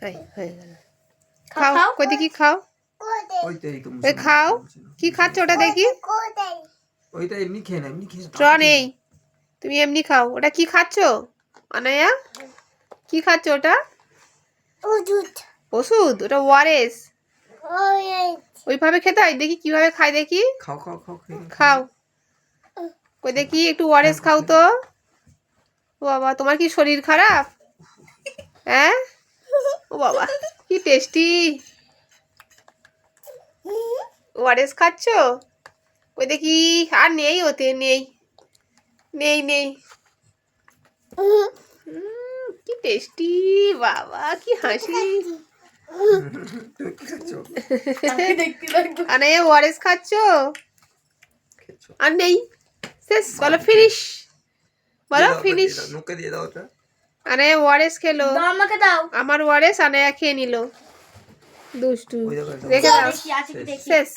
হয়ে হয়ে গেল। খাও। কই দেখি খাও? ওই খাও। কি খাচ্ছ ওটা দেখি? ওইটা এমনি খেয়ে না এমনি খেয়ে স্ট্র নেই। তুমি এমনি খাও। ওটা কি খাচ্ছ? অনায়া? কি খাচ্ছ ওটা? ওষুধ। ওটা ওয়ারেস। ওইভাবে খেতে হয়? দেখি কীভাবে খাই দেখি। খাও খাও খাও খাও। কই দেখি একটু ওয়ারেস খাও তো। বাবা তোমার কি শরীর খারাপ? হ্যাঁ? ও বাবা কি টেস্টি ওয়ারেস খাচ্ছ? ওই দেখি আর নেই ওতে নেই। নেই নেই। কি টেস্টি বাবা কি হাসি। আরে ওয়ারেস খাচ্ছ? আর নেই। শেষ বলো ফিনিশ বলো ফিনিশ দাও, নুকে দিয়ে দাও ওটা। আরে ওয়ারেস খেলো। আমাকে দাও। আমার ওয়ারেস আনায়া খেয়ে নিল। দুষ্টু। দেখো, দাও। কি দেখি। শেষ।